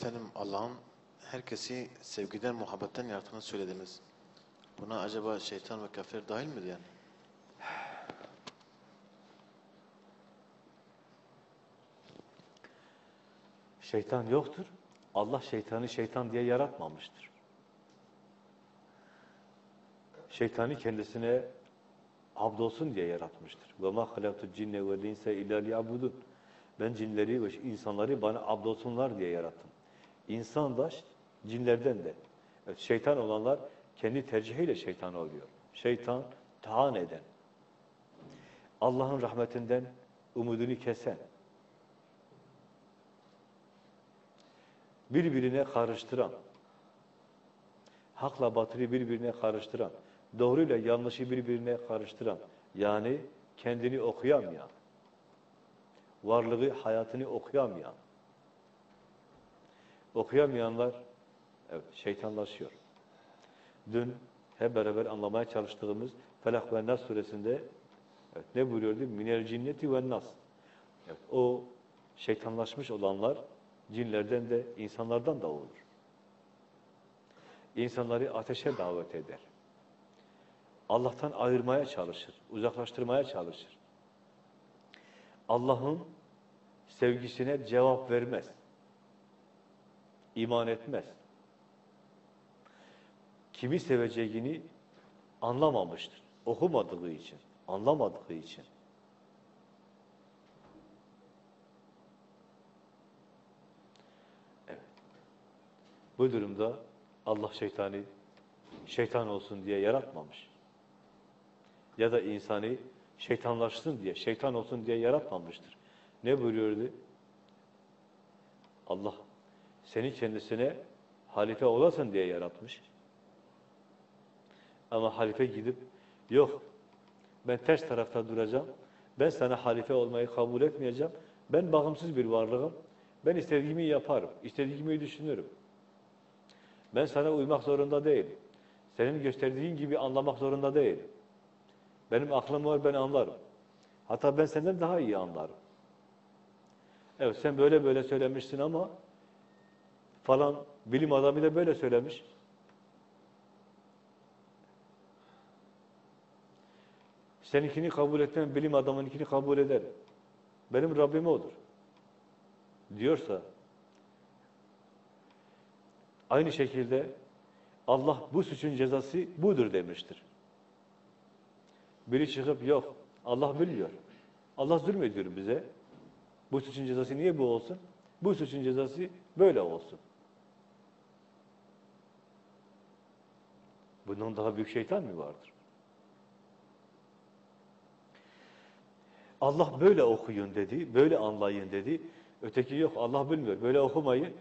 Efendim Allah'ın herkesi sevgiden, muhabbetten yarattığını söylediniz. Buna acaba şeytan ve kafir dahil midir yani? Şeytan yoktur. Allah şeytanı şeytan diye yaratmamıştır. Şeytanı kendisine abdolsun diye yaratmıştır. Halaktu cinne ve insa illa liyabudun. Ben cinleri ve insanları bana abdolsunlar diye yarattım. İnsan da cinlerden de. Şeytan olanlar kendi tercihiyle şeytan oluyor. Şeytan taan eden. Allah'ın rahmetinden umudunu kesen. Birbirine karıştıran. Hakla batılı birbirine karıştıran. Doğruyla yanlışı birbirine karıştıran. Yani kendini okuyamayan. Varlığı, hayatını okuyamayan. Okuyamayanlar evet, şeytanlaşıyor. Dün hep beraber anlamaya çalıştığımız Felak ve Nas suresinde evet, ne buyuruyordu? Minel cinneti ve nas. Evet, o şeytanlaşmış olanlar cinlerden de insanlardan da olur. İnsanları ateşe davet eder. Allah'tan ayırmaya çalışır, uzaklaştırmaya çalışır. Allah'ın sevgisine cevap vermez. İman etmez. Kimi seveceğini anlamamıştır. Okumadığı için, anlamadığı için. Evet. Bu durumda Allah şeytanı şeytan olsun diye yaratmamış. Ya da insanı şeytanlaşsın diye, şeytan olsun diye yaratmamıştır. Ne buyuruyordu? Allah seni kendisine halife olasın diye yaratmış. Ama halife gidip, yok ben ters tarafta duracağım, ben sana halife olmayı kabul etmeyeceğim, ben bağımsız bir varlığım, ben istediğimi yaparım, istediğimi düşünürüm. Ben sana uymak zorunda değilim. Senin gösterdiğin gibi anlamak zorunda değilim. Benim aklım var, ben anlarım. Hatta ben senden daha iyi anlarım. Evet, sen böyle böyle söylemişsin ama falan bilim adamı da böyle söylemiş. Seninkini kabul etmem, bilim adamınkini kabul ederim. Benim Rabbim odur. Diyorsa, aynı şekilde Allah bu suçun cezası budur demiştir. Biri çıkıp yok, Allah bilmiyor. Allah zulmediyor bize. Bu suçun cezası niye bu olsun? Bu suçun cezası böyle olsun. Bundan daha büyük şeytan mı vardır? Allah böyle okuyun dedi, böyle anlayın dedi. Öteki yok, Allah bilmiyor, böyle okumayın.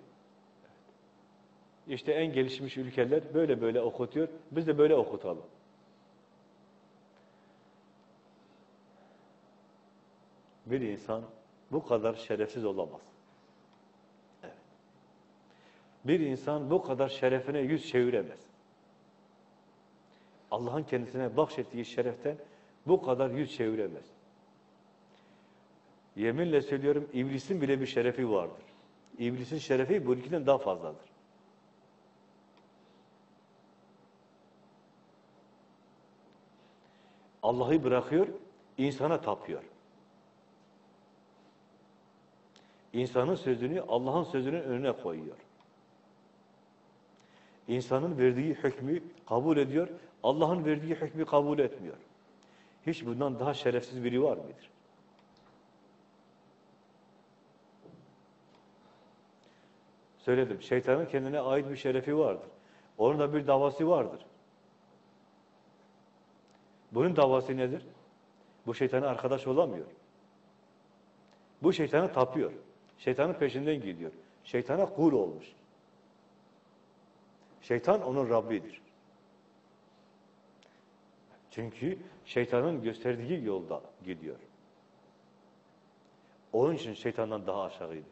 İşte en gelişmiş ülkeler böyle böyle okutuyor, biz de böyle okutalım. Bir insan bu kadar şerefsiz olamaz. Evet. Bir insan bu kadar şerefine yüz çeviremez. Allah'ın kendisine bahşettiği şereften bu kadar yüz çeviremez. Yeminle söylüyorum, iblisin bile bir şerefi vardır. İblisin şerefi bu ikiden daha fazladır. Allah'ı bırakıyor, insana tapıyor. İnsanın sözünü Allah'ın sözünün önüne koyuyor. İnsanın verdiği hükmü kabul ediyor, Allah'ın verdiği hükmü kabul etmiyor. Hiç bundan daha şerefsiz biri var mıdır? Söyledim, şeytanın kendine ait bir şerefi vardır. Onun da bir davası vardır. Bunun davası nedir? Bu şeytana arkadaş olamıyor. Bu şeytana tapıyor. Şeytanın peşinden gidiyor. Şeytana kul olmuş. Şeytan onun Rabbidir. Çünkü şeytanın gösterdiği yolda gidiyor. Onun için şeytandan daha aşağıdır.